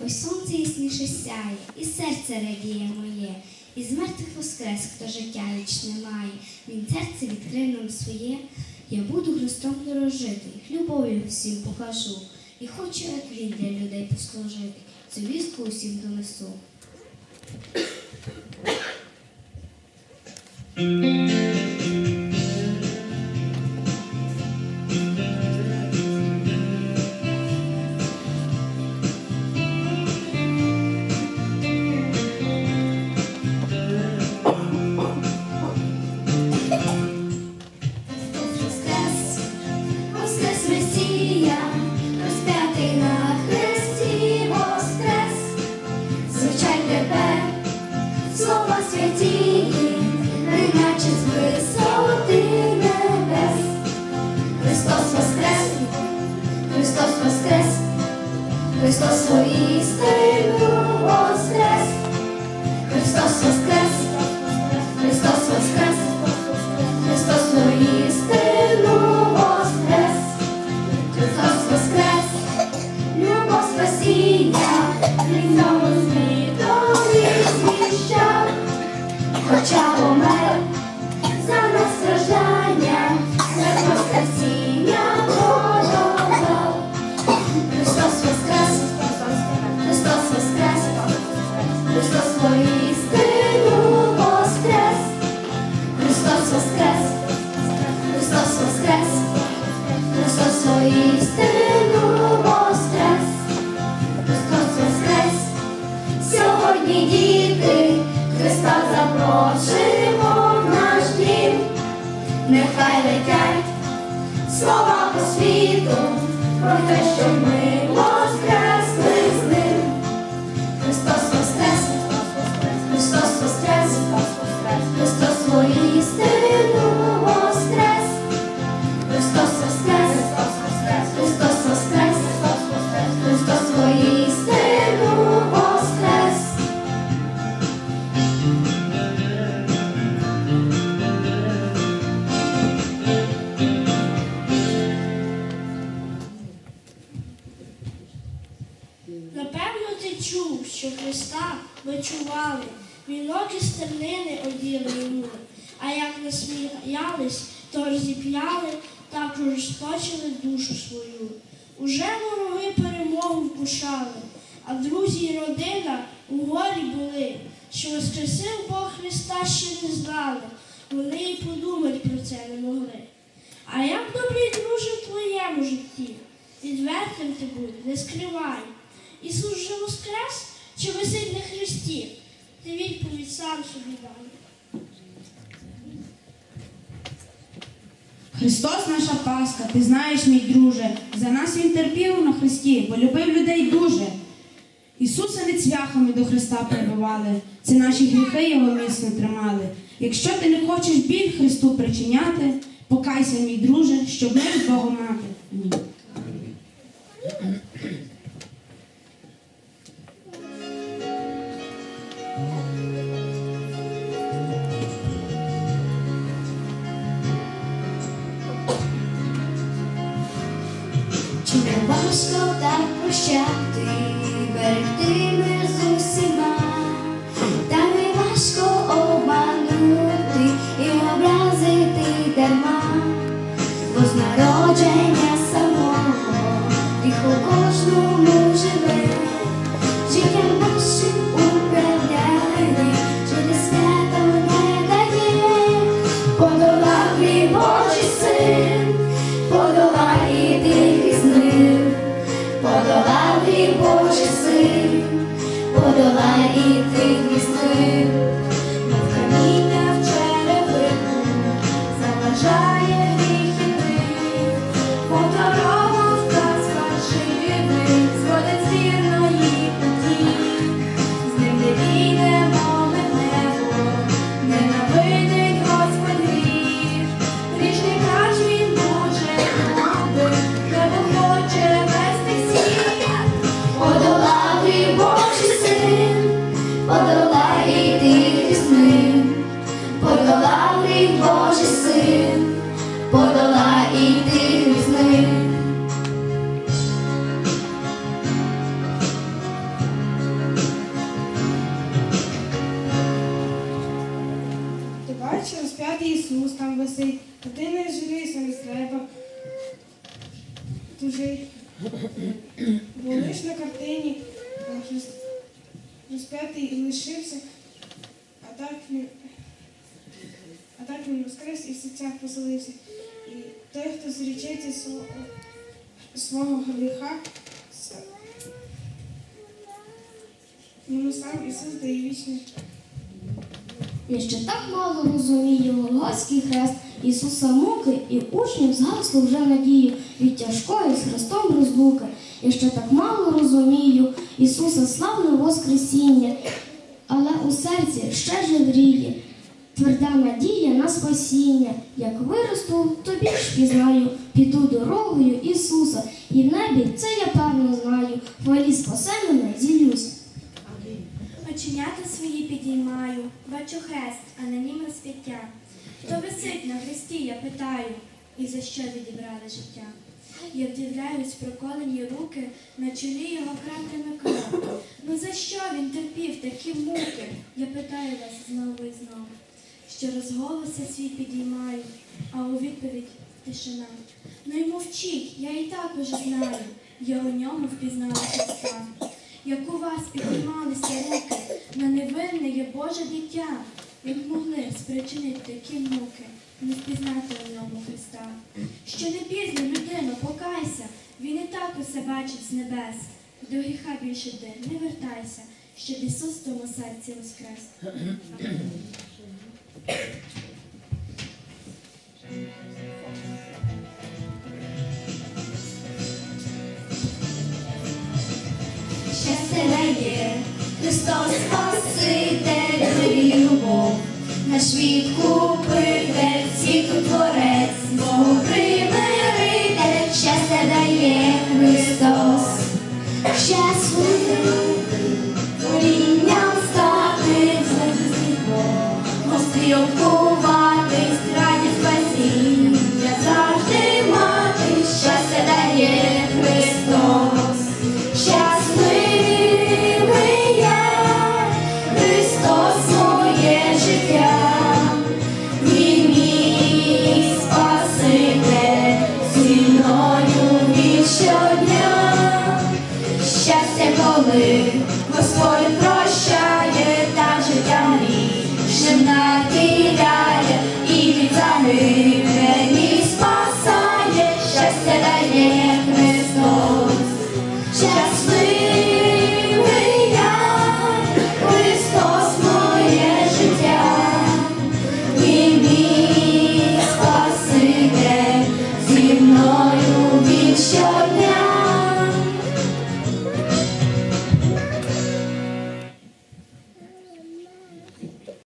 Ось сонце ясніше сяє, і серце радіє моє, і з мертвих воскрес, хто життя вічне має, він серце відкрив нам своє. Я буду Христом дорожити, любов'ю всім покажу, і хочу, як він для людей послужити, цю вістку усім донесу. Запрошуємо в наш дім, нехай летять слова по світу, про те, що ми Христос воскрес, Христос воістину і стернини оділи йому, а як насміялись, то розіп'яли, так розпочили душу свою. Уже вороги перемогу вкушали, а друзі й родина у горі були, що воскресив Бог Христа ще не знали, вони й подумати про це не могли. А як добрий друже в твоєму житті? Відвертим ти будь, не скривай. Ісус же воскрес чи висить на хресті? Ти відповідь сам собі дай. Христос наша Пасха, ти знаєш, мій друже, за нас Він терпів на Христі, бо любив людей дуже. Ісуса не цвяхами до Христа прибивали, це наші гріхи його міцно тримали. Якщо ти не хочеш біль Христу причиняти, покайся, мій друже, щоб мир з Богом мати. Важко так прощати, берегти мир з усіма, та не важко обманути і образити дарма, бо з народження самого тихо кожному живе, Бо лиш на картині розп'ятий лишився, а так він, а так він воскрес і в серцях поселився. І той, хто зрічається свого, свого гріха, йому сам Ісус дає вічне. Я ще так мало розумію Голгофський хрест Ісуса муки і учнів згасло вже надію від тяжкої з Христом розлуки. Я ще так мало розумію Ісуса славне Воскресіння, але у серці ще живріє тверда надія на спасіння. Як виросту, тобі ж пізнаю, піду дорогою Ісуса, і в небі це я певно знаю. Хвалі спасе мене, зілюсь. Оченята свої підіймаю, бачу хрест, а на нім розп'яття. Хто висить на хресті, я питаю, і за що відібрали життя? Я вдивляюсь проколені руки, на чолі його краплями кров. Ну за що він терпів такі муки? Я питаю вас знову і знову. Що розголося свій підіймаю, а у відповідь тишина. Ну й мовчіть, я і так уже знаю, я у ньому впізнала Христа. Як у вас піднімалися руки, на невинне є Боже дитя, як могли спричинити такі муки, не впізнати у ньому Христа. Що не пізно, людино, покайся, він і так усе бачить з небес. До гріха більше йди, не вертайся, щоб Ісус в тому серці воскрес. Щастя наш відкупитель,